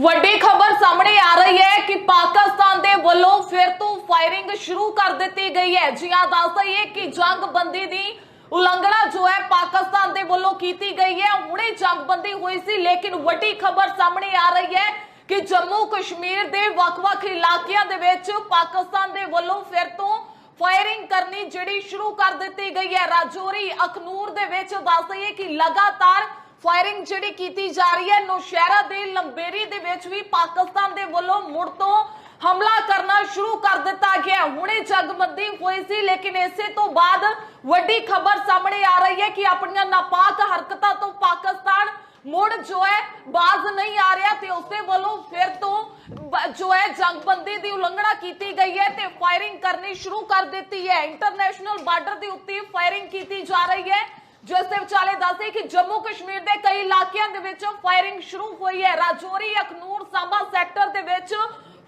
ਵੱਡੀ ਖਬਰ ਸਾਹਮਣੇ ਆ ਰਹੀ ਹੈ ਕਿ ਪਾਕਿਸਤਾਨ ਦੇ ਵੱਲੋਂ ਫਿਰ ਤੋਂ ਫਾਇਰਿੰਗ ਸ਼ੁਰੂ ਕਰ ਦਿੱਤੀ ਗਈ ਹੈ। ਜੀ ਹਾਂ, ਦੱਸ ਦਈਏ ਕਿ ਜੰਗਬੰਦੀ ਦੀ ਉਲੰਘਣਾ ਜੋ ਹੈ ਪਾਕਿਸਤਾਨ ਦੇ ਵੱਲੋਂ ਕੀਤੀ ਗਈ ਹੈ। ਹੁਣੇ ਜੰਗਬੰਦੀ ਹੋਈ ਸੀ, ਲੇਕਿਨ ਵੱਡੀ ਖਬਰ ਸਾਹਮਣੇ ਆ ਰਹੀ ਹੈ ਕਿ ਜੰਮੂ ਕਸ਼ਮੀਰ ਦੇ ਵੱਖ-ਵੱਖ ਇਲਾਕਿਆਂ ਦੇ ਵਿੱਚ ਪਾਕਿਸਤਾਨ ਦੇ ਵੱਲੋਂ ਫਿਰ ਤੋਂ ਫਾਇਰਿੰਗ ਕਰਨੀ ਜਿਹੜੀ ਸ਼ੁਰੂ ਕਰ ਦਿੱਤੀ ਗਈ ਹੈ। ਰਾਜੌਰੀ, ਅਖਨੂਰ ਦੇ ਵਿੱਚ ਦੱਸ ਦਈਏ ਕਿ ਲਗਾਤਾਰ ਫਾਇਰਿੰਗ ਜਿਹੜੀ ਕੀਤੀ ਜਾ ਰਹੀ ਹੈ, ਨੌਸ਼ਹਿਰਾ ਦੇ ਲੰਬੇਰੀ ਦੇ ਵਿੱਚ ਵੀ ਪਾਕਿਸਤਾਨ ਦੇ ਵੱਲੋਂ ਮੁੜ ਤੋਂ ਹਮਲਾ ਕਰਨਾ ਸ਼ੁਰੂ ਕਰ ਦਿੱਤਾ ਗਿਆ ਹੁਣੇ ਜਗਮੰਦੀ ਹੋਈ ਸੀ, ਲੇਕਿਨ ਇਸੇ ਤੋਂ ਬਾਅਦ ਵੱਡੀ ਖਬਰ ਸਾਹਮਣੇ ਆ ਰਹੀ ਹੈ ਕਿ ਆਪਣੀਆਂ ਨਾਪਾਕ ਹਰਕਤਾਂ ਤੋਂ ਪਾਕਿਸਤਾਨ ਮੁੜ ਜੋ ਹੈ, ਬਾਜ਼ ਨਹੀਂ ਆ ਰਿਹਾ ਤੇ ਉਸਦੇ ਵੱਲੋਂ ਫਿਰ ਤੋਂ ਜੋ ਹੈ, ਜੰਗਬੰਦੀ ਦੀ ਉਲੰਘਣਾ ਕੀਤੀ ਗਈ ਹੈ ਤੇ ਫਾਇਰਿੰਗ ਕਰਨੀ ਸ਼ੁਰੂ ਕਰ ਦਿੱਤੀ ਹੈ। ਇੰਟਰਨੈਸ਼ਨਲ ਬਾਰਡਰ ਦੇ ਉੱਤੇ ਫਾਇਰਿੰਗ ਕੀਤੀ ਜਾ ਰਹੀ ਹੈ। ਜਿਸ ਦੇ ਵਿਚਾਲੇ ਦੱਸਦੇ ਕਿ ਜੰਮੂ ਕਸ਼ਮੀਰ ਦੇ ਕਈ ਇਲਾਕਿਆਂ ਦੇ ਵਿੱਚ ਫਾਇਰਿੰਗ ਸ਼ੁਰੂ ਹੋਈ ਹੈ। ਰਾਜੌਰੀ ਅਖਨੂਰ ਸਾਂਬਾ ਸੈਕਟਰ ਦੇ ਵਿੱਚ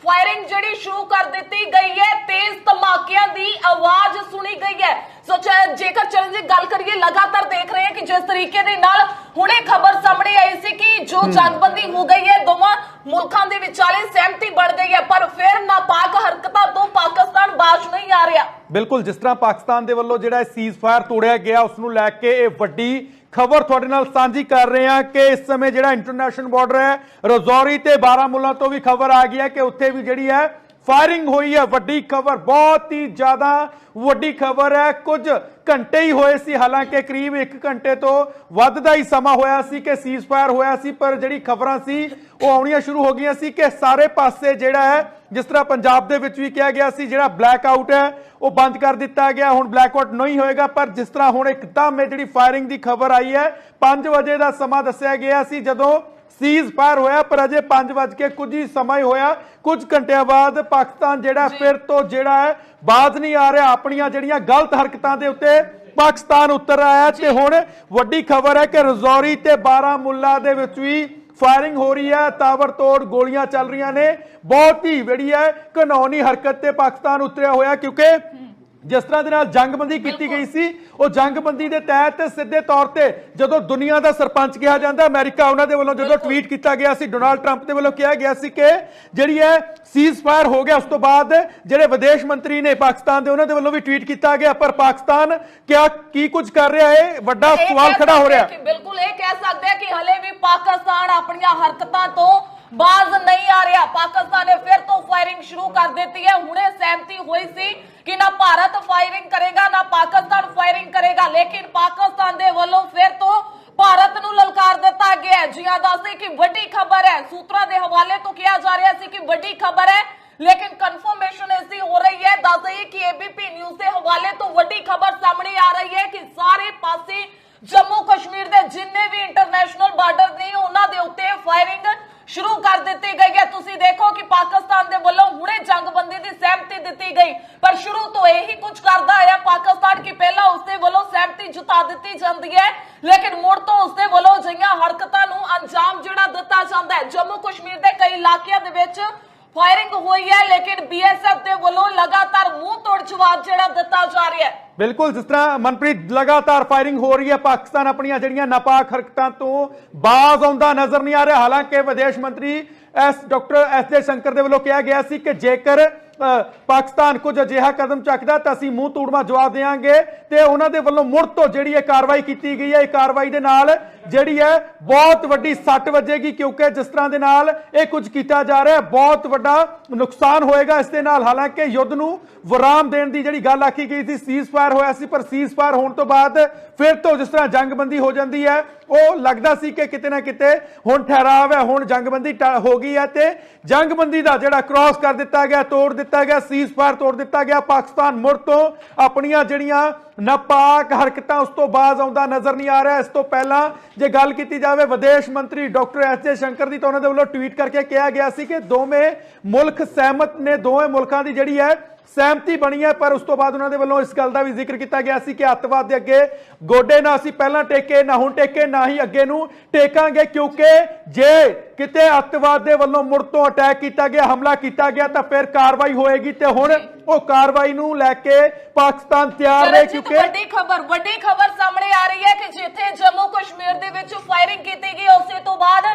ਫਾਇਰਿੰਗ ਜਿਹੜੀ ਸ਼ੁਰੂ ਕਰ ਦਿੱਤੀ ਗਈ ਹੈ। ਤੇਜ਼ ਧਮਾਕਿਆਂ ਦੀ ਆਵਾਜ਼ ਸੁਣੀ ਗਈ ਹੈ। ਸੋ ਜੇਕਰ ਚਲੋ ਜੀ ਗੱਲ ਕਰੀਏ ਲਗਾਤਾਰ ਦੇਖ ਰਹੇ ਹਾਂ ਕਿ ਜਿਸ ਤਰੀਕੇ ਦੇ ਨਾਲ ਹੁਣੇ ਖਬਰ ਸਾਹਮਣੇ ਆਈ ਸੀ ਕਿ ਜੋ ਜੰਗਬੰਦੀ ਹੋ ਗਈ ਹੈ ਦੋਵਾਂ ਮੁਲਕਾਂ ਦੇ ਵਿਚਾਲੇ ਸਹਿਮਤੀ ਬਣ ਗਈ ਹੈ ਪਰ ਫਿਰ ਨਾਪਾਕ ਹਰਕਤਾਂ ਤੋਂ ਪਾਕਿਸਤਾਨ ਬਾਜ਼ ਨਹੀਂ ਆ ਰਿਹਾ ਬਿਲਕੁਲ, ਜਿਸ ਤਰ੍ਹਾਂ ਪਾਕਿਸਤਾਨ ਦੇ ਵੱਲੋਂ ਜਿਹੜਾ ਸੀਜ਼ ਫਾਇਰ ਤੋੜਿਆ ਗਿਆ ਉਸ ਨੂੰ ਲੈ ਕੇ ਇਹ ਵੱਡੀ ਖਬਰ ਤੁਹਾਡੇ ਨਾਲ ਸਾਂਝੀ ਕਰ ਰਹੇ ਹਾਂ ਕਿ ਇਸ ਸਮੇਂ ਜਿਹੜਾ ਇੰਟਰਨੈਸ਼ਨਲ ਬਾਰਡਰ ਹੈ, ਰਜ਼ੌਰੀ ਤੇ ਬਾਰਾਮੂਲਾ ਤੋਂ ਵੀ ਖਬਰ ਆ ਗਈ ਹੈ ਕਿ ਉੱਥੇ ਵੀ ਜਿਹੜੀ ਹੈ ਫਾਇਰਿੰਗ ਹੋਈ ਹੈ, ਵੱਡੀ ਖਬਰ, ਬਹੁਤ ਹੀ ਜ਼ਿਆਦਾ ਵੱਡੀ ਖਬਰ ਹੈ। ਕੁਝ ਘੰਟੇ ਹੀ ਹੋਏ ਸੀ, ਹਾਲਾਂਕਿ ਕਰੀਬ 1 ਘੰਟੇ ਤੋਂ ਵੱਧ ਦਾ ਹੀ ਸਮਾਂ ਹੋਇਆ ਸੀ ਕਿ ਸੀਜ਼ ਫਾਇਰ ਹੋਇਆ ਸੀ, ਪਰ ਜਿਹੜੀ ਖਬਰਾਂ ਸੀ, ਉਹ ਆਉਣੀਆਂ ਸ਼ੁਰੂ ਹੋ ਗਈਆਂ ਸੀ ਕਿ ਸਾਰੇ ਪਾਸੇ ਜਿਹੜਾ ਹੈ, ਜਿਸ ਤਰ੍ਹਾਂ ਪੰਜਾਬ ਦੇ ਵਿੱਚ ਵੀ ਕਿਹਾ ਗਿਆ ਸੀ, ਜਿਹੜਾ ਬਲੈਕ ਆਊਟ ਹੈ, ਉਹ ਬੰਦ ਕਰ ਦਿੱਤਾ ਗਿਆ। ਹੁਣ ਬਲੈਕ ਆਊਟ ਨਹੀਂ ਹੋਏਗਾ, ਪਰ ਜਿਸ ਤਰ੍ਹਾਂ ਹੁਣ ਇੱਕਦਮ ਇਹ ਜਿਹੜੀ ਫਾਇਰਿੰਗ ਦੀ ਖਬਰ ਆਈ ਹੈ 5 ਵਜੇ ਦਾ ਸਮਾਂ ਦੱਸਿਆ ਗਿਆ ਸੀ, ਜਦੋਂ ਸੀਜ਼ ਫਾਇਰ ਹੋਇਆ ਪਰ ਅਜੇ 5 ਵਜ ਕੇ ਕੁਝ ਹੀ ਸਮਾਂ ਹੀ ਹੋਇਆ। ਕੁਝ ਘੰਟਿਆਂ ਬਾਅਦ ਪਾਕਿਸਤਾਨ ਜਿਹੜਾ ਫਿਰ ਤੋਂ ਜਿਹੜਾ ਹੈ ਬਾਜ਼ ਨਹੀਂ ਆ ਰਿਹਾ। ਆਪਣੀਆਂ ਜਿਹੜੀਆਂ ਗਲਤ ਹਰਕਤਾਂ ਦੇ ਉੱਤੇ ਪਾਕਿਸਤਾਨ ਉਤਰ ਆਇਆ ਤੇ ਹੁਣ ਵੱਡੀ ਖਬਰ ਹੈ ਕਿ ਰਜ਼ੌਰੀ ਤੇ ਬਾਰਾਮੁੱਲਾ ਦੇ ਵਿੱਚ ਵੀ ਫਾਇਰਿੰਗ ਹੋ ਰਹੀ ਹੈ। ਤਾਬੜਤੋੜ ਗੋਲੀਆਂ ਚੱਲ ਰਹੀਆਂ ਨੇ। ਬਹੁਤ ਹੀ ਜਿਹੜੀ ਹੈ। ਕਾਨੂੰਨੀ ਹਰਕਤ ਤੇ ਪਾਕਿਸਤਾਨ ਉਤਰਿਆ ਹੋਇਆ ਕਿਉਂਕਿ ਜਿਸ ਤਰ੍ਹਾਂ ਦੇ ਨਾਲ ਜੰਗਬੰਦੀ ਕੀਤੀ ਗਈ ਸੀ ਉਹ ਜੰਗਬੰਦੀ ਦੇ ਤਹਿਤ ਸਿੱਧੇ ਤੌਰ ਤੇ ਜਦੋਂ ਦੁਨੀਆ ਦਾ ਸਰਪੰਚ ਕਿਹਾ ਜਾਂਦਾ ਅਮਰੀਕਾ ਉਹਨਾਂ ਦੇ ਵੱਲੋਂ ਜਦੋਂ ਟਵੀਟ ਕੀਤਾ ਗਿਆ ਸੀ ਡੋਨਾਲਡ ਟਰੰਪ ਦੇ ਵੱਲੋਂ ਕਿਹਾ ਗਿਆ ਸੀ ਕਿ ਜਿਹੜੀ ਹੈ ਸੀਜ਼ ਫਾਇਰ ਹੋ ਗਿਆ ਉਸ ਤੋਂ ਬਾਅਦ ਜਿਹੜੇ ਵਿਦੇਸ਼ ਮੰਤਰੀ ਨੇ ਪਾਕਿਸਤਾਨ ਦੇ ਉਹਨਾਂ ਦੇ ਵੱਲੋਂ ਵੀ ਟਵੀਟ ਕੀਤਾ ਗਿਆ ਪਰ ਪਾਕਿਸਤਾਨ ਕਿਆ ਕੀ ਕੁਝ ਕਰ ਰਿਹਾ ਹੈ ਵੱਡਾ ਸਵਾਲ ਖੜਾ ਹੋ ਰਿਹਾ। ਬਿਲਕੁਲ ਇਹ ਕਹਿ ਸਕਦੇ ਆ ਕਿ ਹਲੇ ਵੀ ਪਾਕਿਸਤਾਨ ਆਪਣੀਆਂ ਹਰਕਤਾਂ ਤੋਂ ਬਾਜ਼ ਨਹੀਂ ਆ ਰਿਹਾ। ਪਾਕਿਸਤਾਨ ਨੇ ਫਿਰ ਤੋਂ ਫਾਇਰਿੰਗ ਸ਼ੁਰੂ ਕਰ ਦਿੱਤੀ ਹੈ। ਹੁਣੇ ਸਹਿਮਤੀ ਹੋਈ ਸੀ ਕਿ ਨਾ ਭਾਰਤ ਫਾਇਰਿੰਗ ਕਰੇਗਾ, ਨਾ ਪਾਕਿਸਤਾਨ ਫਾਇਰਿੰਗ ਕਰੇਗਾ। ਲੇਕਿਨ ਪਾਕਿਸਤਾਨ ਦੇ ਵੱਲੋਂ ਫਿਰ ਤੋਂ ਭਾਰਤ ਨੂੰ ਲਲਕਾਰ ਦਿੱਤਾ ਗਿਆ ਹੈ। ਜੀ ਹਾਂ ਦੱਸਦੇ ਕਿ ਵੱਡੀ ਖਬਰ ਹੈ। ਸੂਤਰਾਂ ਦੇ ਹਵਾਲੇ ਤੋਂ ਕਿਹਾ ਜਾ ਰਿਹਾ ਸੀ ਕਿ ਵੱਡੀ ਖਬਰ ਹੈ। ਲੇਕਿਨ ਕਨਫਰਮੇਸ਼ਨ ਇਸ ਦੀ ਹੋ ਰਹੀ ਹੈ। ਦੱਸ ਦਈਏ ਕਿ ਏਬੀਪੀ ਨਿਊਜ਼ ਦੇ ਹਵਾਲੇ ਤੋਂ ਵੱਡੀ ਖਬਰ ਸਾਹਮਣੇ ਆ ਰਹੀ ਹੈ ਕਿ ਸਾਰੇ ਪਾਸੇ ਜੰਮੂ ਕਸ਼ਮੀਰ ਦੇ ਜਿੰਨੇ ਵੀ ਇੰਟਰਨੈਸ਼ਨਲ ਬਾਰਡਰ ਨੇ, ਉਹਨਾਂ ਦੇ ਉੱਤੇ ਫਾਇਰਿੰਗ ਸ਼ੁਰੂ ਕਰ ਦਿੱਤੀ ਗਈ ਹੈ। ਤੁਸੀਂ ਦੇਖੋ ਕਿ ਪਾਕਿਸਤਾਨ ਦੇ ਵੱਲੋਂ ਹੁਣੇ ਜੰਗਬੰਦੀ ਦੀ ਸਹਿਮਤੀ ਦਿੱਤੀ ਗਈ। ਪਰ ਸ਼ੁਰੂ ਤੋਂ ਇਹੀ ਕੁਝ ਕਰਦਾ ਆਇਆ। ਪਾਕਿਸਤਾਨ ਕਿ ਪਹਿਲਾਂ ਉਸਦੇ ਵੱਲੋਂ ਸਹਿਮਤੀ ਜਤਾ ਦਿੱਤੀ ਜਾਂਦੀ ਹੈ। ਲੇਕਿਨ ਮੁੜ ਤੋਂ ਉਸਦੇ ਵੱਲੋਂ ਅਜਿਹੀਆਂ ਹਰਕਤਾਂ ਨੂੰ ਅੰਜਾਮ ਜਿਹੜਾ ਦਿੱਤਾ ਜਾਂਦਾ ਹੈ। ਜੰਮੂ ਕਸ਼ਮੀਰ ਦੇ ਕਈ ਇਲਾਕਿਆਂ ਦੇ ਵਿੱਚ ਫਾਇਰਿੰਗ ਹੋਈ ਹੈ। ਲੇਕਿਨ ਬੀਐਸਐਫ ਦੇ ਵੱਲੋਂ ਲਗਾਤਾਰ ਮੂੰਹ ਤੋੜ ਜਵਾਬ ਜਿਹੜਾ ਦਿੱਤਾ ਜਾ ਰਿਹਾ ਹੈ। ਬਿਲਕੁਲ, ਜਿਸ ਤਰ੍ਹਾਂ ਮਨਪ੍ਰੀਤ, ਲਗਾਤਾਰ ਫਾਇਰਿੰਗ ਹੋ ਰਹੀ ਹੈ, ਪਾਕਿਸਤਾਨ ਆਪਣੀਆਂ ਜਿਹੜੀਆਂ ਨਾਪਾਕ ਹਰਕਤਾਂ ਤੋਂ ਬਾਜ਼ ਆਉਂਦਾ ਨਜ਼ਰ ਨਹੀਂ ਆ ਰਿਹਾ। ਹਾਲਾਂਕਿ ਵਿਦੇਸ਼ ਮੰਤਰੀ ਐਸ, ਡਾਕਟਰ ਐਸ ਦੇ ਸ਼ੰਕਰ ਦੇ ਵੱਲੋਂ ਕਿਹਾ ਗਿਆ ਸੀ ਕਿ ਜੇਕਰ ਪਾਕਿਸਤਾਨ ਕੁਝ ਅਜਿਹਾ ਕਦਮ ਚੱਕਦਾ ਤਾਂ ਅਸੀਂ ਮੂੰਹ ਤੋੜਵਾ ਜਵਾਬ ਦੇਵਾਂਗੇ ਤੇ ਉਹਨਾਂ ਦੇ ਵੱਲੋਂ ਮੁੜ ਤੋਂ ਜਿਹੜੀ ਇਹ ਕਾਰਵਾਈ ਕੀਤੀ ਗਈ ਹੈ, ਇਹ ਕਾਰਵਾਈ ਦੇ ਨਾਲ ਜਿਹੜੀ ਹੈ ਬਹੁਤ ਵੱਡੀ ਸੱਟ ਵੱਜੇਗੀ ਕਿਉਂਕਿ ਜਿਸ ਤਰ੍ਹਾਂ ਦੇ ਨਾਲ ਇਹ ਕੁਝ ਕੀਤਾ ਜਾ ਰਿਹਾ ਹੈ, ਬਹੁਤ ਵੱਡਾ ਨੁਕਸਾਨ ਹੋਏਗਾ ਇਸ ਦੇ ਨਾਲ। ਹਾਲਾਂਕਿ ਯੁੱਧ ਨੂੰ ਵਿਰਾਮ ਦੇਣ ਦੀ ਜਿਹੜੀ ਗੱਲ ਆਖੀ ਗਈ ਸੀ ਸੀਜ਼ ਫਾਇਰ ਹੋਇਆ ਸੀ, ਪਰ ਸੀਜ਼ ਫਾਇਰ ਹੋਣ ਤੋਂ ਬਾਅਦ ਫਿਰ ਤੋਂ ਜਿਸ ਤਰ੍ਹਾਂ ਜੰਗਬੰਦੀ ਹੋ ਜਾਂਦੀ ਹੈ ਉਹ ਲੱਗਦਾ ਸੀ ਕਿ ਕਿਤੇ ਨਾ ਕਿਤੇ ਹੁਣ ਠਹਿਰਾਵ ਹੈ, ਹੁਣ ਜੰਗਬੰਦੀ ਟ- ਹੋ ਗਈ ਹੈ ਤੇ ਜੰਗਬੰਦੀ ਦਾ ਜਿਹੜਾ ਕ੍ਰਾਸ ਕਰ ਦਿੱਤਾ ਗਿਆ, ਤੋੜ ਦਿੱਤਾ ਗਿਆ ਸੀਜ਼ ਫਾਇਰ ਤੋੜ ਦਿੱਤਾ ਗਿਆ, ਪਾਕਿਸਤਾਨ ਮੁੜ ਤੋਂ ਆਪਣੀਆਂ ਜਿਹੜੀਆਂ ਨਾਪਾਕ ਹਰਕਤਾਂ ਉਸ ਤੋਂ ਬਾਜ਼ ਆਉਂਦਾ ਨਜ਼ਰ ਨਹੀਂ ਆ ਰਿਹਾ। ਇਸ ਤੋਂ ਪਹਿਲਾਂ ਜੇ ਗੱਲ ਕੀਤੀ ਜਾਵੇ, ਵਿਦੇਸ਼ ਮੰਤਰੀ ਡਾਕਟਰ ਐਸ ਜੇ ਸ਼ੰਕਰ ਦੀ ਤਾਂ ਉਹਨਾਂ ਦੇ ਵੱਲੋਂ ਟਵੀਟ ਕਰਕੇ ਕਿਹਾ ਗਿਆ ਸੀ ਕਿ ਦੋਵੇਂ ਮੁਲਕ ਸਹਿਮਤ ਨੇ, ਦੋਵੇਂ ਮੁਲਕਾਂ ਦੀ ਜਿਹੜੀ ਹੈ ਸਹਿਮਤੀ ਬਣੀ ਹੈ, ਪਰ ਉਸ ਤੋਂ ਬਾਅਦ ਉਹਨਾਂ ਦੇ ਵੱਲੋਂ ਇਸ ਗੱਲ ਦਾ ਵੀ ਜ਼ਿਕਰ ਕੀਤਾ ਗਿਆ ਸੀ ਕਿ ਅੱਤਵਾਦ ਦੇ ਅੱਗੇ ਗੋਡੇ ਨਾ ਅਸੀਂ ਪਹਿਲਾਂ ਟੇਕੇ, ਨਾ ਹੁਣ ਟੇਕੇ, ਨਾ ਹੀ ਅੱਗੇ ਨੂੰ ਟੇਕਾਂਗੇ, ਕਿਉਂਕਿ ਜੇ ਕਿਤੇ ਅਤਵਾਦ ਦੇ ਵੱਲੋਂ ਮੁੜ ਤੋਂ ਅਟੈਕ ਕੀਤਾ ਗਿਆ ਹਮਲਾ ਕੀਤਾ ਗਿਆ ਤਾਂ ਫਿਰ ਕਾਰਵਾਈ ਹੋਏਗੀ ਤੇ ਹੁਣ ਉਹ ਕਾਰਵਾਈ ਨੂੰ ਲੈ ਕੇ ਪਾਕਿਸਤਾਨ ਤਿਆਰ ਨੇ ਕਿਉਂਕਿ ਵੱਡੀ ਖਬਰ ਵੱਡੀ ਖਬਰ ਸਾਹਮਣੇ ਆ ਰਹੀ ਹੈ ਕਿ ਜਿੱਥੇ ਜੰਮੂ ਕਸ਼ਮੀਰ ਦੇ ਵਿੱਚ ਫਾਇਰਿੰਗ ਕੀਤੀ ਗਈ ਉਸੇ ਤੋਂ ਬਾਅਦ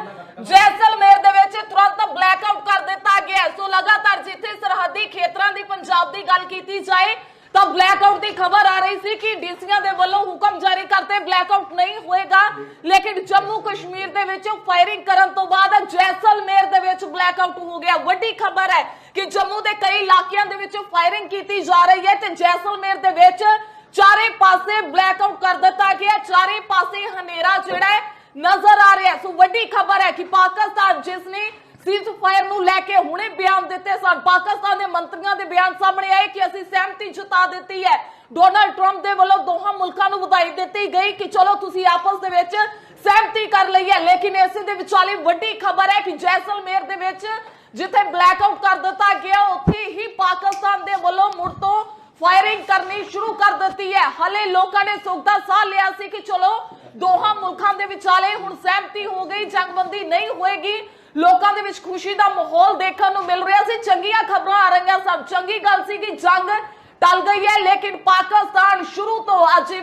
ਜੈਸਲਮੇਰ ਦੇ ਵਿੱਚ ਤੁਰੰਤ ਬਲੈਕ ਆਊਟ ਕਰ ਦਿੱਤਾ ਗਿਆ ਸੋ ਲਗਾਤਾਰ ਜਿੱਥੇ ਸਰਹੱਦੀ ਖੇਤਰਾਂ ਦੀ ਪੰਜਾਬ ਦੀ ਗੱਲ ਕੀਤੀ ਜਾਏ ਤਾਂ ਬਲੈਕਆਊਟ ਦੀ ਖਬਰ ਆ ਰਹੀ ਸੀ ਕਿ ਡੀਸੀਆਂ ਦੇ ਵੱਲੋਂ ਹੁਕਮ ਜਾਰੀ ਕਰਤੇ ਬਲੈਕਆਊਟ ਨਹੀਂ ਹੋਏਗਾ। ਲੇਕਿਨ ਜੰਮੂ ਕਸ਼ਮੀਰ ਦੇ ਵਿੱਚ ਫਾਇਰਿੰਗ ਕਰਨ ਤੋਂ ਬਾਅਦ ਜੈਸਲਮੇਰ ਦੇ ਵਿੱਚ ਬਲੈਕਆਊਟ ਹੋ ਗਿਆ। ਵੱਡੀ ਖਬਰ ਹੈ ਕਿ ਜੰਮੂ ਦੇ ਕਈ ਇਲਾਕਿਆਂ ਦੇ ਵਿੱਚ ਫਾਇਰਿੰਗ ਕੀਤੀ ਜਾ ਰਹੀ ਹੈ ਤੇ ਜੈਸਲਮੇਰ ਦੇ ਵਿੱਚ ਚਾਰੇ ਪਾਸੇ ਬਲੈਕਆਊਟ ਕਰ ਦਿੱਤਾ ਗਿਆ। ਚਾਰੇ ਪਾਸੇ ਹਨੇਰਾ ਜਿਹੜਾ ਨਜ਼ਰ ਆ ਰਿਹਾ। ਸੋ ਵੱਡੀ ਖਬਰ ਹੈ ਕਿ ਪਾਕਿਸਤਾਨ ਜਿਸ ਨੇ ਸੀਜ਼ ਫਾਇਰ ਨੂੰ ਲੈ ਕੇ ਹੁਣੇ ਬਿਆਨ ਦਿੱਤੇ ਸਨ। ਪਾਕਿਸਤਾਨ ਦੇ ਮੰਤਰੀਆਂ ਦੇ ਬਿਆਨ ਸਾਹਮਣੇ ਆਏ ਕਿ ਅਸੀਂ ਸਹਿਮਤੀ ਜਤਾ ਦਿੱਤੀ ਹੈ। ਡੋਨਾਲਡ ਟਰੰਪ ਦੇ ਵੱਲੋਂ ਦੋਹਾਂ ਮੁਲਕਾਂ ਨੂੰ ਵਧਾਈ ਦਿੱਤੀ ਗਈ ਕਿ ਚਲੋ ਤੁਸੀਂ ਆਪਸ ਦੇ ਵਿੱਚ ਸਹਿਮਤੀ ਕਰ ਲਈ ਹੈ। ਲੇਕਿਨ ਇਸੇ ਦੇ ਵਿਚਾਲੇ ਵੱਡੀ ਖਬਰ ਹੈ ਕਿ ਜੈਸਲਮੇਰ ਦੇ ਵਿੱਚ ਜਿੱਥੇ ਬਲੈਕਆਊਟ ਕਰ ਦਿੱਤਾ ਗਿਆ, ਉੱਥੇ ਹੀ ਪਾਕਿਸਤਾਨ ਦੇ ਵੱਲੋਂ ਮੁੜ ਤੋਂ ਫਾਇਰਿੰਗ ਕਰਨੀ ਸ਼ੁਰੂ ਕਰ ਦਿੱਤੀ ਹੈ। ਹਲੇ ਲੋਕਾਂ ਨੇ ਸੁੱਖ ਦਾ ਸਾਹ ਲਿਆ ਸੀ ਕਿ ਚਲੋ ਦੋਹਾਂ ਮੁਲਕਾਂ ਦੇ ਵਿਚਾਲੇ ਹੁਣ ਸਹਿਮਤੀ ਹੋ ਗਈ, ਜੰਗਬੰਦੀ ਨਹੀਂ ਹੋਏਗੀ। ਲੋਕਾਂ ਦੇ ਵਿੱਚ ਖੁਸ਼ੀ ਦਾ ਮਾਹੌਲ ਦੇਖਣ ਨੂੰ ਮਿਲ ਰਿਹਾ ਸੀ। ਚੰਗੀਆਂ ਖਬਰਾਂ ਆ ਰਹੀਆਂ ਸਨ। ਚੰਗੀ ਗੱਲ ਸੀ ਕਿ ਜੰਗ ਟਲ ਗਈ ਹੈ, ਲੇਕਿਨ ਪਾਕਿਸਤਾਨ ਸ਼ੁਰੂ ਤੋਂ ਅੱਜ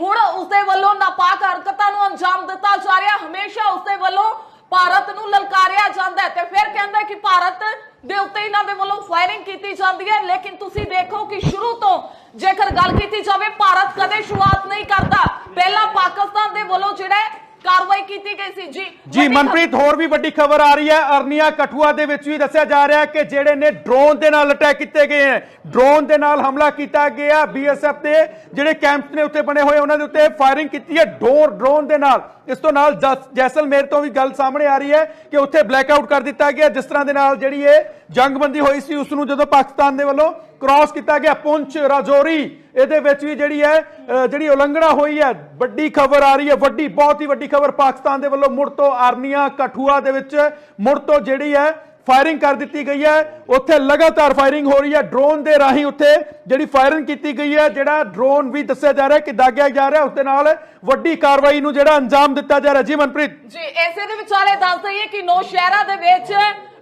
ਹੁਣ ਉਸਦੇ ਵੱਲੋਂ ਨਾਪਾਕ ਹਰਕਤਾਂ ਨੂੰ ਅੰਜਾਮ ਦਿੱਤਾ ਜਾ ਰਿਹਾ। ਹਮੇਸ਼ਾ ਉਸਦੇ ਵੱਲੋਂ ਭਾਰਤ ਨੂੰ ਲਲਕਾਰਿਆ ਜਾਂਦਾ ਹੈ ਤੇ ਫਿਰ ਕਹਿੰਦਾ ਕਿ ਭਾਰਤ ਦੇ ਉੱਤੇ ਇਹਨਾਂ ਦੇ ਵੱਲੋਂ ਫਾਇਰਿੰਗ ਕੀਤੀ ਜਾਂਦੀ ਹੈ। ਲੇਕਿਨ ਤੁਸੀਂ ਦੇਖੋ ਕਿ ਸ਼ੁਰੂ ਤੋਂ ਜੇਕਰ ਗੱਲ ਕੀਤੀ ਜਾਵੇ, ਭਾਰਤ ਕਦੇ ਸ਼ੁਰੂਆਤ ਨਹੀਂ ਕਰਦਾ। ਪਹਿਲਾਂ ਪਾਕਿਸਤਾਨ ਦੇ ਵੱਲੋਂ ਜਿਹੜਾ ਕਾਰਵਾਈ ਕੀਤੀ ਗਈ ਸੀ ਜੀ। ਜੀ ਮਨਪ੍ਰੀਤ ਹੋਰ ਵੀ ਵੱਡੀ ਖਬਰ ਆ ਰਹੀ ਹੈ। ਅਰਨੀਆ ਕਠੂਆ ਦੇ ਵਿੱਚ ਵੀ ਦੱਸਿਆ ਜਾ ਰਿਹਾ ਹੈ ਕਿ ਜਿਹੜੇ ਨੇ ਡਰੋਨ ਦੇ ਨਾਲ ਅਟੈਕ ਕੀਤੇ ਗਏ ਹੈ। ਡਰੋਨ ਦੇ ਨਾਲ ਹਮਲਾ ਕੀਤਾ ਗਿਆ ਬੀਐਸਐਫ ਦੇ ਜਿਹੜੇ ਕੈਂਪਸ ਨੇ ਉੱਤੇ ਬਣੇ ਹੋਏ ਉਹਨਾਂ ਦੇ ਉੱਤੇ ਫਾਇਰਿੰਗ ਕੀਤੀ ਹੈ ਡੋਰ ਡਰੋਨ ਦੇ ਨਾਲ। ਇਸ ਤੋਂ ਨਾਲ ਜਸ- ਜੈਸਲਮੇਰ ਤੋਂ ਵੀ ਗੱਲ ਸਾਹਮਣੇ ਆ ਰਹੀ ਹੈ ਕਿ ਉੱਥੇ ਬਲੈਕਆਊਟ ਕਰ ਦਿੱਤਾ ਗਿਆ ਜਿਸ ਤਰ੍ਹਾਂ ਦੇ ਨਾਲ ਜਿਹੜੀ ਇਹ ਜੰਗਬੰਦੀ ਹੋਈ ਸੀ ਉਸ ਨੂੰ ਜਦੋਂ ਪਾਕਿਸਤਾਨ ਦੇ ਵੱਲੋਂ ਕ੍ਰਾਸ ਕੀਤਾ ਗਿਆ, ਪੁੰਛ ਰਾਜੌਰੀ। ਇਹਦੇ ਵਿੱਚ ਵੀ ਜਿਹੜੀ ਹੈ ਜਿਹੜੀ ਉਲੰਘਣਾ ਹੋਈ ਹੈ, ਵੱਡੀ ਖਬਰ ਆ ਰਹੀ ਹੈ, ਵੱਡੀ, ਬਹੁਤ ਹੀ ਵੱਡੀ ਖਬਰ ਪਾਕਿਸਤਾਨ ਦੇ ਵੱਲੋਂ ਮੁੜ ਤੋਂ ਆਰਨੀਆ ਕਠੂਆ ਦੇ ਵਿੱਚ, ਮੁੜ ਤੋਂ ਜਿਹੜੀ ਹੈ ਫਾਇਰਿੰਗ ਕਰ ਦਿੱਤੀ ਗਈ ਹੈ। ਉੱਥੇ ਲਗਾਤਾਰ ਫਾਇਰਿੰਗ ਹੋ ਰਹੀ ਹੈ ਡਰੋਨ ਦੇ ਰਾਹੀਂ ਉੱਥੇ ਜਿਹੜੀ ਫਾਇਰਿੰਗ ਕੀਤੀ ਗਈ ਹੈ, ਜਿਹੜਾ ਡਰੋਨ ਵੀ ਦੱਸਿਆ ਜਾ ਰਿਹਾ ਕਿ ਦਾਗਿਆ ਜਾ ਰਿਹਾ, ਉਸ ਦੇ ਨਾਲ ਵੱਡੀ ਕਾਰਵਾਈ ਨੂੰ ਜਿਹੜਾ ਅੰਜਾਮ ਦਿੱਤਾ ਜਾ ਰਿਹਾ। ਜੀ ਮਨਪ੍ਰੀਤ। ਜੀ, ਇਸੇ ਦੇ ਵਿਚਾਲੇ ਦੱਸ ਦਈਏ ਕਿ ਨੌ ਸ਼ਹਿਰਾਂ ਦੇ ਵਿੱਚ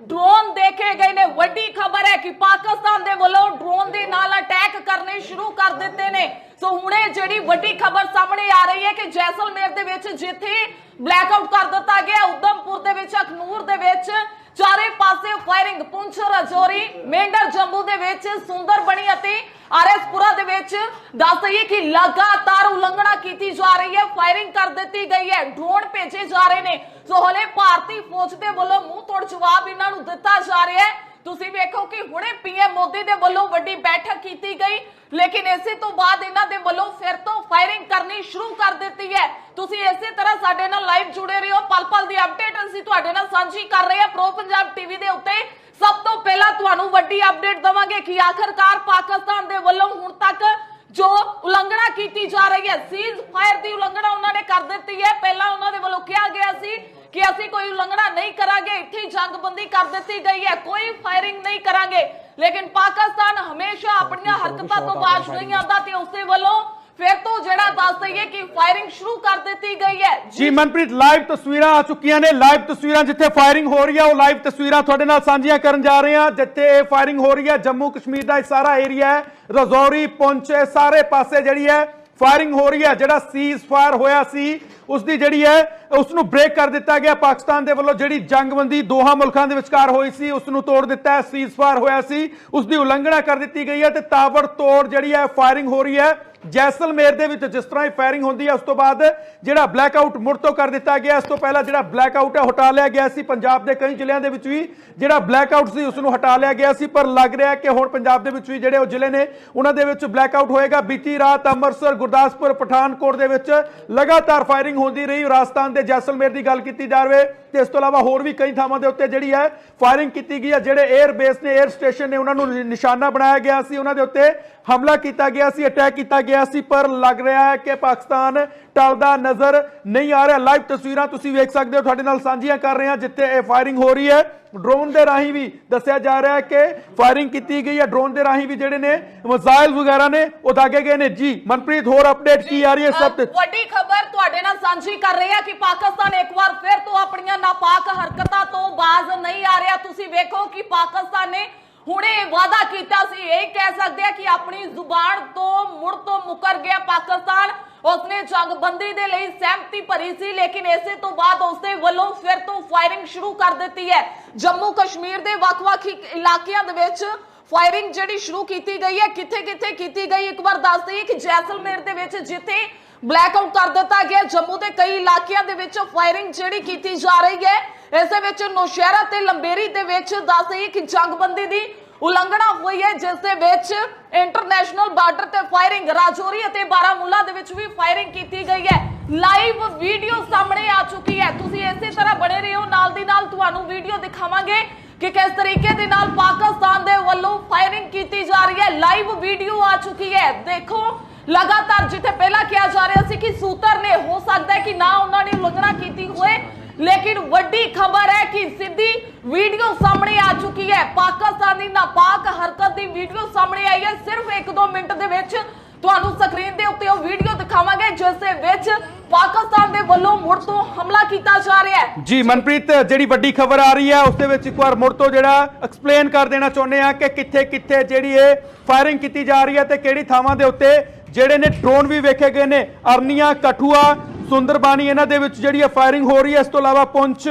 ਡਰੋਨ ਦੇਖੇ ਗਏ ਨੇ। ਵੱਡੀ ਖਬਰ ਹੈ ਕਿ ਪਾਕਿਸਤਾਨ ਦੇ ਵੱਲੋਂ ਡਰੋਨ ਦੇ ਨਾਲ ਅਟੈਕ ਕਰਨੇ ਸ਼ੁਰੂ ਕਰ ਦਿੱਤੇ ਨੇ। ਸੋ ਹੁਣੇ ਜਿਹੜੀ ਵੱਡੀ ਖਬਰ ਸਾਹਮਣੇ ਆ ਰਹੀ ਹੈ ਕਿ ਜੈਸਲਮੇਰ ਦੇ ਵਿੱਚ ਜਿੱਥੇ ਬਲੈਕਆਊਟ ਕਰ ਦਿੱਤਾ ਗਿਆ, ਉਦਮਪੁਰ ਦੇ ਵਿੱਚ, ਅਖਨੂਰ ਦੇ ਵਿੱਚ ਚਾਰੇ ਪਾਸੇ ਫਾਇਰਿੰਗ ਪੁੰਛ ਰਜੌਰੀ ਮੇਂਢਰ ਜੰਮੂ ਦੇ ਵਿੱਚ ਸੁੰਦਰ ਬਣੀ ਅਤੇ ਆਰਐਸਪੁਰਾ ਦੇ ਵਿੱਚ ਦੱਸ ਦਈਏ ਕਿ ਲਗਾਤਾਰ ਉਲੰਘਣਾ ਕੀਤੀ ਜਾ ਰਹੀ ਹੈ, ਫਾਇਰਿੰਗ ਕਰ ਦਿੱਤੀ ਗਈ ਹੈ, ਡਰੋਨ ਭੇਜੇ ਜਾ ਰਹੇ ਨੇ। ਸੋ ਹਲੇ ਭਾਰਤੀ ਫੌਜ ਦੇ ਵੱਲੋਂ ਮੂੰਹ ਤੋੜ ਜਵਾਬ ਇਹਨਾਂ ਨੂੰ ਦਿੱਤਾ ਜਾ ਰਿਹਾ ਹੈ। ਤੁਸੀਂ ਵੇਖੋ ਕਿ ਹੁਣੇ ਪੀਐਮ ਮੋਦੀ ਦੇ ਵੱਲੋਂ ਵੱਡੀ ਬੈਠਕ ਕੀਤੀ ਗਈ, ਲੇਕਿਨ ਇਸੇ ਤੋਂ ਬਾਅਦ ਇਹਨਾਂ ਦੇ ਵੱਲੋਂ ਫਿਰ ਤੋਂ ਫਾਇਰਿੰਗ ਕਰਨੀ ਸ਼ੁਰੂ ਕਰ ਦਿੱਤੀ ਹੈ। ਤੁਸੀਂ ਇਸੇ ਤਰ੍ਹਾਂ ਸਾਡੇ ਨਾਲ ਲਾਈਵ ਜੁੜੇ ਰਹੋ, ਪਲ ਪਲ ਦੀ ਅਪਡੇਟ ਅਸੀਂ ਤੁਹਾਡੇ ਨਾਲ ਸਾਂਝੀ ਕਰ ਰਹੇ ਹਾਂ ਪ੍ਰੋ ਪੰਜਾਬ ਟੀਵੀ ਦੇ ਉੱਤੇ। ਸਭ ਤੋਂ ਪਹਿਲਾਂ ਤੁਹਾਨੂੰ ਵੱਡੀ ਅਪਡੇਟ ਦਵਾਂਗੇ ਕਿ ਆਖਰਕਾਰ ਪਾਕਿਸਤਾਨ ਦੇ ਵੱਲੋਂ ਹੁਣ ਤੱਕ ਜੋ ਉਲੰਘਣਾ ਕੀਤੀ ਜਾ ਰਹੀ ਹੈ ਸੀਜ਼ ਫਾਇਰ ਦੀ ਉਲੰਘਣਾ ਉਹਨਾਂ ਨੇ ਕਰ ਦਿੱਤੀ ਹੈ। ਪਹਿਲਾਂ ਉਹਨਾਂ ਦੇ ਵੱਲੋਂ ਕਿਹਾ ਗਿਆ ਸੀ ਕਿ ਅਸੀਂ ਕੋਈ ਉਲੰਘਣਾ ਨਹੀਂ ਕਰਾਂਗੇ ਇੱਥੇ ਜੰਗਬੰਦੀ ਕਰ ਦਿੱਤੀ ਗਈ ਹੈ ਕੋਈ ਫਾਇਰਿੰਗ ਨਹੀਂ ਕਰਾਂਗੇ। ਲੇਕਿਨ ਪਾਕਿਸਤਾਨ ਹਮੇਸ਼ਾ ਆਪਣੀਆਂ ਹਰਕਤਾਂ ਤੋਂ ਬਾਜ ਨਹੀਂ ਆਉਂਦਾ ਤੇ ਉਸੇ ਵੱਲੋਂ ਫਿਰ ਤੋਂ ਜਿਹੜਾ ਦੱਸ ਦਈਏ ਕਿ ਫਾਇਰਿੰਗ ਸ਼ੁਰੂ ਕਰ ਦਿੱਤੀ ਗਈ ਹੈ। ਜੀ ਮਨਪ੍ਰੀਤ ਲਾਈਵ ਤਸਵੀਰਾਂ ਆ ਚੁੱਕੀਆਂ ਨੇ ਲਾਈਵ ਤਸਵੀਰਾਂ ਜਿੱਥੇ ਫਾਇਰਿੰਗ ਹੋ ਰਹੀ ਹੈ ਉਹ ਲਾਈਵ ਤਸਵੀਰਾਂ ਤੁਹਾਡੇ ਨਾਲ ਸਾਂਝੀਆਂ ਕਰਨ ਜਾ ਰਹੇ ਹਾਂ ਜਿੱਥੇ ਇਹ ਫਾਇਰਿੰਗ ਹੋ ਰਹੀ ਹੈ ਜੰਮੂ ਕਸ਼ਮੀਰ ਦਾ ਇਹ ਸਾਰਾ ਏਰੀਆ ਹੈ ਰਜ਼ੌਰੀ ਇਹ ਸਾਰੇ ਪਾਸੇ ਜਿਹੜੀ ਹੈ ਫਾਇਰਿੰਗ ਹੋ ਰਹੀ ਹੈ ਜਿਹੜਾ ਸੀਜ਼ ਫਾਇਰ ਹੋਇਆ ਸੀ ਉਸ ਦੀ ਜਿਹੜੀ ਹੈ ਉਸ ਨੂੰ ਬ੍ਰੇਕ ਕਰ ਦਿੱਤਾ ਗਿਆ। ਪਾਕਿਸਤਾਨ ਦੇ ਵੱਲੋਂ ਜਿਹੜੀ ਜੰਗਬੰਦੀ ਦੋਹਾਂ ਮੁਲਕਾਂ ਦੇ ਵਿਚਕਾਰ ਹੋਈ ਸੀ ਉਸ ਨੂੰ ਤੋੜ ਦਿੱਤਾ ਹੈ ਸੀਜ਼ ਫਾਇਰ ਹੋਇਆ ਸੀ। ਉਸ ਦੀ ਉਲੰਘਣਾ ਕਰ ਦਿੱਤੀ ਗਈ ਹੈ ਤੇ ਤਾਬੜ ਤੋੜ ਜਿਹੜੀ ਹੈ ਫਾਇਰਿੰਗ ਹੋ ਰਹੀ ਹੈ। ਜੈਸਲਮੇਰ ਦੇ ਵਿੱਚ ਜਿਸ ਤਰ੍ਹਾਂ ਹੀ ਫਾਇਰਿੰਗ ਹੁੰਦੀ ਹੈ, ਉਸ ਤੋਂ ਬਾਅਦ ਜਿਹੜਾ ਬਲੈਕ ਆਊਟ ਮੁੜ ਤੋਂ ਕਰ ਦਿੱਤਾ ਗਿਆ, ਇਸ ਤੋਂ ਪਹਿਲਾਂ ਜਿਹੜਾ ਬਲੈਕ ਆਊਟ ਹੈ ਹਟਾ ਲਿਆ ਗਿਆ ਸੀ। ਪੰਜਾਬ ਦੇ ਕਈ ਜ਼ਿਲ੍ਹਿਆਂ ਦੇ ਵਿੱਚ ਵੀ ਜਿਹੜਾ ਬਲੈਕ ਆਊਟ ਸੀ, ਉਸ ਨੂੰ ਹਟਾ ਲਿਆ ਗਿਆ ਸੀ। ਪਰ ਲੱਗ ਰਿਹਾ ਕਿ ਹੁਣ ਪੰਜਾਬ ਦੇ ਵਿੱਚ ਵੀ ਜਿਹੜੇ ਉਹ ਜ਼ਿਲ੍ਹੇ ਨੇ, ਉਹਨਾਂ ਦੇ ਵਿੱਚ ਬਲੈਕ ਆਊਟ ਹੋਏਗਾ। ਬੀਤੀ ਰਾਤ ਅੰਮ੍ਰਿਤਸਰ, ਗੁਰਦਾਸਪੁਰ, ਪਠਾਨਕੋਟ ਦੇ ਵਿੱਚ ਲਗਾਤਾਰ ਫਾਇਰਿੰਗ ਹੁੰਦੀ ਰਹੀ। ਰਾਜਸਥਾਨ ਦੇ ਜੈਸਲਮੇਰ ਦੀ ਗੱਲ ਕੀਤੀ ਜਾਵੇ ਤੇ ਇਸ ਤੋਂ ਇਲਾਵਾ ਹੋਰ ਵੀ ਕਈ ਥਾਵਾਂ ਦੇ ਉੱਤੇ ਜਿਹੜੀ ਹੈ ਫਾਇਰਿੰਗ ਕੀਤੀ ਗਈ ਹੈ। ਜਿਹੜੇ 에ਅਰ ਬੇਸ ਨੇ 에ਅਰ ਸਟੇਸ਼ਨ ਨੇ, ਉਹਨਾਂ ਨੂੰ ਨਿਸ਼ਾਨਾ ਬਣਾਇਆ ਗਿਆ ਸੀ। ਉਹਨਾਂ ਦੇ ਉੱਤੇ ਹਮਲਾ ਕੀਤਾ ਗਿਆ ਸੀ ਅਟੈਕ ਕੀਤਾ ਗਿਆ ਸੀ ਪਰ ਲੱਗ ਰਿਹਾ ਹੈ ਕਿ ਪਾਕਿਸਤਾਨ ਟਲਦਾ ਨਜ਼ਰ ਨਹੀਂ ਆ ਰਿਹਾ। ਲਾਈਵ ਤਸਵੀਰਾਂ ਤੁਸੀਂ ਵੇਖ ਸਕਦੇ ਹੋ। ਤੁਹਾਡੇ ਨਾਲ ਸਾਂਝੀਆਂ ਕਰ ਰਹੇ ਹਾਂ ਜਿੱਥੇ ਇਹ ਫਾਇਰਿੰਗ ਹੋ ਰਹੀ ਹੈ। ਡਰੋਨ ਦੇ ਰਾਹੀਂ ਵੀ ਦੱਸਿਆ ਜਾ ਰਿਹਾ ਹੈ ਕਿ ਫਾਇਰਿੰਗ ਕੀਤੀ ਗਈ ਹੈ। ਡਰੋਨ ਦੇ ਰਾਹੀਂ ਵੀ ਜਿਹੜੇ ਨੇ ਮਿਜ਼ਾਈਲ ਵਗੈਰਾ ਨੇ ਉਹ ਦਾਗੇ ਗਏ ਨੇ। ਜੀ ਮਨਪ੍ਰੀਤ ਹੋਰ ਅਪਡੇਟ ਕੀ ਆ ਰਹੀ ਹੈ ਸਭ ਤੇ ਵੱਡੀ ਖਬਰ ਤੁਹਾਡੇ ਨਾਲ ਸਾਂਝੀ ਕਰ ਰਹੇ ਹਾਂ ਕਿ ਪਾਕਿਸਤਾਨ ਇੱਕ ਵਾਰ ਫਿਰ ਤੋਂ ਆਪਣੀਆਂ ਨਾਪਾਕ ਹਰਕਤਾਂ ਤੋਂ ਬਾਜ਼ ਨਹੀਂ ਆ ਰਿਹਾ। ਤੁਸੀਂ ਵੇਖੋ ਕਿ ਪਾਕਿਸਤਾਨ ਨੇ ਹੁਣੇ ਵਾਅਦਾ ਕੀਤਾ ਸੀ। ਇਹ ਕਹਿ ਸਕਦੇ ਆ ਕਿ ਆਪਣੀ ਜ਼ੁਬਾਨ ਤੋਂ ਮੁੜ ਤੋਂ ਮੁਕਰ ਗਿਆ ਪਾਕਿਸਤਾਨ। ਉਸਨੇ ਜੰਗਬੰਦੀ ਦੇ ਲਈ ਸਹਿਮਤੀ ਭਰੀ ਸੀ, ਲੇਕਿਨ ਇਸੇ ਤੋਂ ਬਾਅਦ ਉਸਦੇ ਵੱਲੋਂ ਫਿਰ ਤੋਂ ਫਾਇਰਿੰਗ ਸ਼ੁਰੂ ਕਰ ਦਿੱਤੀ ਹੈ। ਜੰਮੂ ਕਸ਼ਮੀਰ ਦੇ ਵੱਖ-ਵੱਖ ਇਲਾਕਿਆਂ ਦੇ ਵਿੱਚ ਫਾਇਰਿੰਗ ਜਿਹੜੀ ਸ਼ੁਰੂ ਕੀਤੀ ਗਈ ਹੈ ਕਿੱਥੇ ਕਿੱਥੇ ਕੀਤੀ ਗਈ? ਇੱਕ ਵਾਰ ਦੱਸ ਦਈਏ ਕਿ ਜੈਸਲਮੇਰ ਦੇ ਵਿੱਚ ਜਿੱਥੇ ਬਲੈਕ ਆਊਟ ਕਰ ਦਿੱਤਾ ਗਿਆ। ਜੰਮੂ ਦੇ ਕਈ ਇਲਾਕਿਆਂ ਦੇ ਵਿੱਚ ਫਾਇਰਿੰਗ ਜਿਹੜੀ ਕੀਤੀ ਜਾ ਰਹੀ ਹੈ। ਇਸ ਦੇ ਵਿੱਚ ਨੌਸ਼ਹਿਰਾ ਤੇ ਲੰਬੇਰੀ ਦੇ ਵਿੱਚ ਦੱਸ ਦਈਏ ਕਿ ਜੰਗਬੰਦੀ ਦੀ ਉਲੰਘਣਾ ਹੋਈ ਹੈ, ਜਿਸ ਦੇ ਵਿੱਚ ਇੰਟਰਨੈਸ਼ਨਲ ਬਾਰਡਰ ਤੇ ਫਾਇਰਿੰਗ ਰਾਜੌਰੀ ਅਤੇ ਬਾਰਾਮੂਲਾ ਦੇ ਵਿੱਚ ਵੀ ਫਾਇਰਿੰਗ ਕੀਤੀ ਗਈ ਹੈ। ਲਾਈਵ ਵੀਡੀਓ ਸਾਹਮਣੇ ਆ ਚੁੱਕੀ ਹੈ। ਤੁਸੀਂ ਇਸੇ ਤਰ੍ਹਾਂ ਬਣੇ ਰਹੋ। ਨਾਲ ਦੀ ਨਾਲ ਤੁਹਾਨੂੰ ਵੀਡੀਓ ਦਿਖਾਵਾਂਗੇ ਕਿ ਕਿਸ ਤਰੀਕੇ ਦੇ ਨਾਲ ਪਾਕਿਸਤਾਨ ਦੇ ਵੱਲੋਂ ਫਾਇਰਿੰਗ ਕੀਤੀ ਜਾ ਰਹੀ ਹੈ। ਲਾਈਵ ਵੀਡੀਓ ਆ ਚੁੱਕੀ ਹੈ। ਦੇਖੋ ਲਗਾਤਾਰ ਜਿੱਥੇ ਪਹਿਲਾਂ ਕਿਹਾ ਜਾ ਰਿਹਾ ਸੀ ਕਿ ਸੂਤਰ ਨੇ, ਹੋ ਸਕਦਾ ਹੈ ਕਿ ਨਾ ਉਹਨਾਂ ਨੇ ਉਲੰਘਣਾ ਕੀਤੀ ਹੋਏ ਲੇਕਿਨ ਵੱਡੀ ਖਬਰ ਹੈ ਕਿ ਸਿੱਧੀ ਵੀਡੀਓ ਸਾਹਮਣੇ ਆ ਚੁੱਕੀ ਹੈ। ਪਾਕਿਸਤਾਨ ਨਾਪਾਕ ਹਰਕਤ ਦੀ ਵੀਡੀਓ ਸਾਹਮਣੇ ਆਈ ਹੈ। ਸਿਰਫ 1-2 ਮਿੰਟ ਦੇ ਵਿੱਚ ਤੁਹਾਨੂੰ ਸਕਰੀਨ ਦੇ ਉੱਤੇ ਉਹ ਵੀਡੀਓ ਦਿਖਾਵਾਂਗੇ, ਜਿਸ ਦੇ ਵਿੱਚ ਪਾਕਿਸਤਾਨ ਦੇ ਵੱਲੋਂ ਮੁੜ ਤੋਂ ਹਮਲਾ ਕੀਤਾ ਜਾ ਰਿਹਾ ਹੈ। ਜੀ, ਮਨਪ੍ਰੀਤ, ਜਿਹੜੀ ਵੱਡੀ ਖਬਰ ਆ ਰਹੀ ਹੈ, ਉਸ ਦੇ ਵਿੱਚ ਇੱਕ ਵਾਰ ਮੁੜ ਤੋਂ ਜਿਹੜਾ ਐਕਸਪਲੇਨ ਕਰ ਦੇਣਾ ਚਾਹੁੰਦੇ ਆ ਕਿ ਕਿੱਥੇ ਕਿੱਥੇ ਜਿਹੜੀ ਇਹ ਫਾਇਰਿੰਗ ਕੀਤੀ ਜਾ ਰਹੀ ਹੈ ਤੇ ਕਿਹੜੀ ਥਾਵਾਂ ਦੇ ਉੱਤੇ ਜਿਹੜੇ ਨੇ ਡਰੋਨ ਵੀ ਵੇਖੇ ਗਏ ਨੇ, ਅਰਨੀਆ, ਕਠੂਆ, ਸੁੰਦਰਬਾਨੀ, ਇਹਨਾਂ ਦੇ ਵਿੱਚ ਜਿਹੜੀ ਇਹ ਫਾਇਰਿੰਗ ਹੋ ਰਹੀ ਹੈ, ਇਸ ਤੋਂ ਇਲਾਵਾ ਪੁੰਛ,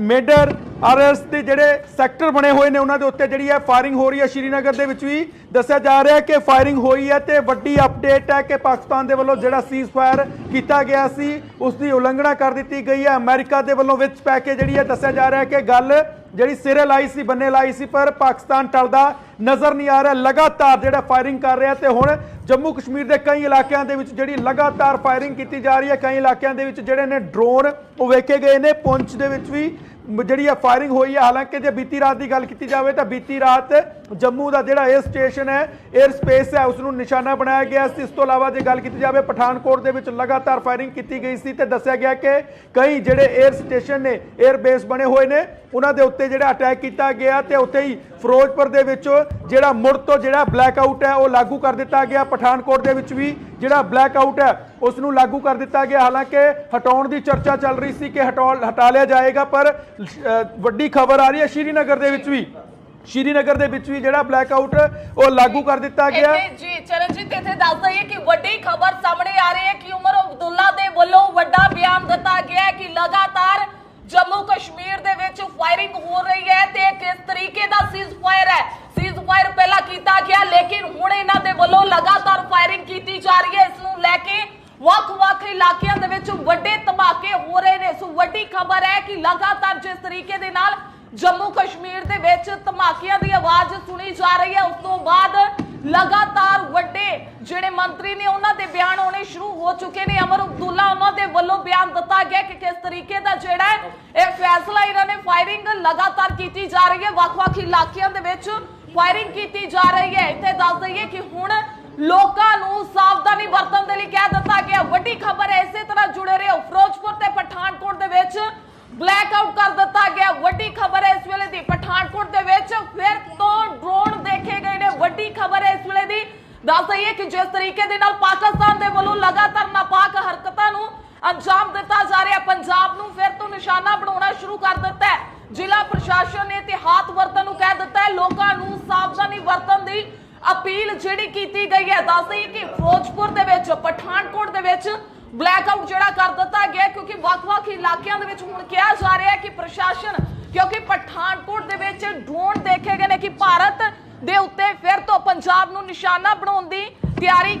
ਮੇਡਰ, ਆਰਐਸ ਦੇ ਜਿਹੜੇ ਸੈਕਟਰ ਬਣੇ ਹੋਏ ਨੇ, ਉਹਨਾਂ ਦੇ ਉੱਤੇ ਜਿਹੜੀ ਹੈ ਫਾਇਰਿੰਗ ਹੋ ਰਹੀ ਹੈ, ਸ਼੍ਰੀਨਗਰ ਦੇ ਵਿੱਚ ਵੀ ਦੱਸਿਆ ਜਾ ਰਿਹਾ ਹੈ ਕਿ ਫਾਇਰਿੰਗ ਹੋਈ ਹੈ ਤੇ ਵੱਡੀ ਅਪਡੇਟ ਹੈ ਕਿ ਪਾਕਿਸਤਾਨ ਦੇ ਵੱਲੋਂ ਜਿਹੜਾ ਸੀਜ਼ ਫਾਇਰ ਕੀਤਾ ਗਿਆ ਸੀ ਉਸ ਦੀ ਉਲੰਘਣਾ ਕਰ ਦਿੱਤੀ ਗਈ ਹੈ। ਅਮਰੀਕਾ ਦੇ ਵੱਲੋਂ ਵਿੱਚ ਪੈ ਕੇ ਜਿਹੜੀ ਹੈ, ਦੱਸਿਆ ਜਾ ਰਿਹਾ ਹੈ ਕਿ ਗੱਲ ਜਿਹੜੀ ਸਿਰੇ ਲਾਈ ਸੀ, ਬੰਨੇ ਲਾਈ ਸੀ, ਪਰ ਪਾਕਿਸਤਾਨ ਟਲਦਾ ਨਜ਼ਰ ਨਹੀਂ ਆ ਰਿਹਾ। ਲਗਾਤਾਰ ਜਿਹੜਾ ਫਾਇਰਿੰਗ ਕਰ ਰਿਹਾ ਤੇ ਹੁਣ ਜੰਮੂ ਕਸ਼ਮੀਰ ਦੇ ਕਈ ਇਲਾਕਿਆਂ ਦੇ ਵਿੱਚ ਜਿਹੜੀ ਲਗਾਤਾਰ ਫਾਇਰਿੰਗ ਕੀਤੀ ਜਾ ਰਹੀ ਹੈ, ਕਈ ਇਲਾਕਿਆਂ ਦੇ ਵਿੱਚ ਜਿਹੜੇ ਨੇ ਡਰੋਨ ਉਹ ਵੇਖੇ ਗਏ ਨੇ। ਪੁੰਛ ਦੇ ਵਿੱਚ ਵੀ ਜਿਹੜੀ ਹੈ ਫਾਇਰਿੰਗ ਹੋਈ ਹੈ, ਹਾਲਾਂਕਿ ਜੇ ਬੀਤੀ ਰਾਤ ਦੀ ਗੱਲ ਕੀਤੀ ਜਾਵੇ ਤਾਂ ਬੀਤੀ ਰਾਤ ਜੰਮੂ ਦਾ ਜਿਹੜਾ ਏਅਰ ਸਟੇਸ਼ਨ ਹੈ ਏਅਰ ਸਪੇਸ ਹੈ ਉਸ ਨੂੰ ਨਿਸ਼ਾਨਾ ਬਣਾਇਆ ਗਿਆ ਸੀ। ਇਸ ਤੋਂ ਇਲਾਵਾ ਜੇ ਗੱਲ ਕੀਤੀ ਜਾਵੇ, ਪਠਾਨਕੋਟ ਦੇ ਵਿੱਚ ਲਗਾਤਾਰ ਫਾਇਰਿੰਗ ਕੀਤੀ ਗਈ ਸੀ ਤੇ ਦੱਸਿਆ ਗਿਆ ਕਿ ਕਈ ਜਿਹੜੇ ਏਅਰ ਸਟੇਸ਼ਨ ਨੇ ਏਅਰ ਬੇਸ ਬਣੇ ਹੋਏ ਨੇ, ਉਹਨਾਂ ਦੇ ਉੱਤੇ ਜਿਹੜਾ ਅਟੈਕ ਕੀਤਾ ਗਿਆ ਤੇ ਉੱਥੇ ਹੀ ਫਿਰੋਜ਼ਪੁਰ ਦੇ ਵਿੱਚ ਜਿਹੜਾ ਮੁੜ ਤੋਂ ਜਿਹੜਾ ਬਲੈਕ ਆਊਟ ਹੈ, ਉਹ ਲਾਗੂ ਕਰ ਦਿੱਤਾ ਗਿਆ। ਪਠਾਨਕੋਟ ਦੇ ਵਿੱਚ ਵੀ ਜਿਹੜਾ ਬਲੈਕ ਆਊਟ ਹੈ ਉਸ ਨੂੰ ਲਾਗੂ ਕਰ ਦਿੱਤਾ ਗਿਆ। ਹਾਲਾਂਕਿ ਹਟਾਉਣ ਦੀ ਚਰਚਾ ਚੱਲ ਰਹੀ ਸੀ ਕਿ ਹਟਾ ਲਿਆ ਜਾਏਗਾ, ਪਰ ਵੱਡੀ ਖਬਰ ਆ ਰਹੀ ਹੈ ਸ਼੍ਰੀਨਗਰ ਦੇ ਵਿੱਚ ਵੀ। ਸ਼੍ਰੀਨਗਰ ਦੇ ਵਿੱਚ ਵੀ ਜਿਹੜਾ ਬਲੈਕ ਆਊਟ ਉਹ ਲਾਗੂ ਕਰ ਦਿੱਤਾ ਗਿਆ। ਜੀ, ਚਰਨਜੀਤ, ਇੱਥੇ ਦੱਸ ਦਈਏ ਕਿ ਵੱਡੀ ਖਬਰ ਸਾਹਮਣੇ ਆ ਰਹੀ ਹੈ ਕਿ ਉਮਰ ਅਬਦੁੱਲਾ ਦੇ ਵੱਲੋਂ ਵੱਡਾ ਬਿਆਨ ਦਿੱਤਾ ਗਿਆ ਹੈ ਕਿ ਲਗਾਤਾਰ ਜੰਮੂ ਕਸ਼ਮੀਰ ਦੇ ਵਿੱਚ ਫਾਇਰਿੰਗ ਹੋ ਰਹੀ ਹੈ ਤੇ ਕਿਸ ਤਰੀਕੇ ਦਾ ਸੀਜ਼ ਫਾਇਰ ਹੈ? ਸੀਜ਼ ਫਾਇਰ ਪਹਿਲਾਂ ਕੀਤਾ ਗਿਆ, ਲੇਕਿਨ ਹੁਣ ਇਹਨਾਂ ਦੇ ਵੱਲੋਂ ਲਗਾਤਾਰ ਫਾਇਰਿੰਗ ਕੀਤੀ ਜਾ ਰਹੀ ਹੈ। ਇਸ ਨੂੰ ਲੈ ਕੇ ਵੱਖ-ਵੱਖ ਇਲਾਕਿਆਂ ਦੇ ਵਿੱਚ ਵੱਡੇ ਧਮਾਕੇ ਹੋ ਰਹੇ ਨੇ। ਸੋ ਵੱਡੀ ਖਬਰ ਹੈ ਕਿ ਲਗਾਤਾਰ ਜਿਸ ਤਰੀਕੇ ਦੇ ਨਾਲ ਜੰਮੂ ਕਸ਼ਮੀਰ ਦੇ ਵਿੱਚ ਧਮਾਕਿਆਂ ਦੀ ਆਵਾਜ਼ ਸੁਣੀ ਜਾ ਰਹੀ ਹੈ। ਉਸ ਤੋਂ ਬਾਅਦ ਲਗਾਤਾਰ ਵੱਡੇ ਜਿਹੜੇ ਮੰਤਰੀ ਨੇ, ਉਹਨਾਂ ਦੇ ਬਿਆਨ ਆਉਣੇ ਸ਼ੁਰੂ ਹੋ ਚੁੱਕੇ ਨੇ। ਅਮਰ ਅਬਦੁੱਲਾ ਉਹਨਾਂ ਦੇ ਵੱਲੋਂ ਬਿਆਨ ਦਿੱਤਾ ਗਿਆ ਕਿ ਕਿਸ ਤਰੀਕੇ ਦਾ ਜਿਹੜਾ ਇਹ ਫੈਸਲਾ ਇਹਨਾਂ ਨੇ ਫਾਇਰਿੰਗ ਲਗਾਤਾਰ ਕੀਤੀ ਜਾ ਰਹੀ ਹੈ। ਵੱਖ-ਵੱਖ ਇਲਾਕਿਆਂ ਦੇ ਵਿੱਚ ਫਾਇਰਿੰਗ ਕੀਤੀ ਜਾ ਰਹੀ ਹੈ। ਇੱਥੇ ਦੱਸ ਦਈਏ ਕਿ ਹੁਣ ਲੋਕਾਂ ਨੂੰ ਸਾਵਧਾਨੀ ਵਰਤਣ ਦੇ ਲਈ ਕਹਿ ਦਿੱਤਾ ਗਿਆ। ਵੱਡੀ ਖਬਰ ਹੈ ਇਸੇ ਤਰ੍ਹਾਂ ਜੁੜੇ ਰਹੋ। ਫਿਰੋਜ਼ਪੁਰ ਤੇ ਪਠਾਨਕੋਟ ਦੇ ਵਿੱਚ ਬਲੈਕ ਆਊਟ ਕਰ ਦਿੱਤਾ ਗਿਆ। ਵੱਡੀ ਖਬਰ ਹੈ ਇਸ ਵੇਲੇ ਦੀ ਪਠਾਨਕੋਟ ਦੇ ਵਿੱਚ। ਫਿਰ ਤੋਂ ਡਰੋਨ ਦੇਖੇ ਗਏ ਨੇ। ਵੱਡੀ ਖਬਰ ਹੈ ਇਸ ਵੇਲੇ ਦੀ। ਦੱਸ ਦਈਏ ਕਿ ਜਿਸ ਤਰੀਕੇ ਦੇ ਨਾਲ ਪਾਕਿਸਤਾਨ ਦੇ ਵੱਲੋਂ ਲਗਾਤਾਰ ਨਾਪਾਕ ਹਰਕਤਾਂ ਨੂੰ ਅੰਜਾਮ ਦਿੱਤਾ ਜਾ ਰਿਹਾ, ਪੰਜਾਬ ਨੂੰ ਫਿਰ ਤੋਂ ਨਿਸ਼ਾਨਾ ਬਣਾਉਣਾ ਸ਼ੁਰੂ ਕਰ ਦਿੱਤਾ ਹੈ। ਜ਼ਿਲ੍ਹਾ ਪ੍ਰਸ਼ਾਸਨ ਨੇ ਇਤਿਹਾਤ ਵਰਤਨ ਨੂੰ ਕਹਿ ਦਿੱਤਾ ਹੈ। ਲੋਕਾਂ ਨੂੰ ਸਾਵਧਾਨੀ ਵਰਤਣ ਦੀ ਅਪੀਲ ਜਿਹੜੀ ਕੀਤੀ ਗਈ ਹੈ। ਦੱਸ ਦਈਏ ਕਿ ਫਿਰੋਜ਼ਪੁਰ ਦੇ ਵਿੱਚ, ਪਠਾਨਕੋਟ ਦੇ ਵਿੱਚ ਬਲੈਕ ਆਊਟ ਜਿਹੜਾ ਕਰ ਦਿੱਤਾ ਗਿਆ ਕਿਉਂਕਿ ਵੱਖ-ਵੱਖ ਇਲਾਕਿਆਂ ਦੇ ਵਿੱਚ ਹੁਣ ਕਿਹਾ ਜਾ ਰਿਹਾ ਹੈ ਕਿ ਪ੍ਰਸ਼ਾਸਨ, ਕਿਉਂਕਿ ਪਠਾਨਕੋਟ ਦੇ ਵਿੱਚ ਡਰੋਨ ਦੇਖੇ ਗਏ ਨੇ ਕਿ ਭਾਰਤ ਦੇ ਉੱਤੇ ਫਿਰ ਤੋਂ ਪੰਜਾਬ ਨੂੰ ਨਿਸ਼ਾਨਾ ਬਣਾਉਣ ਦੀ ਤਿਆਰੀ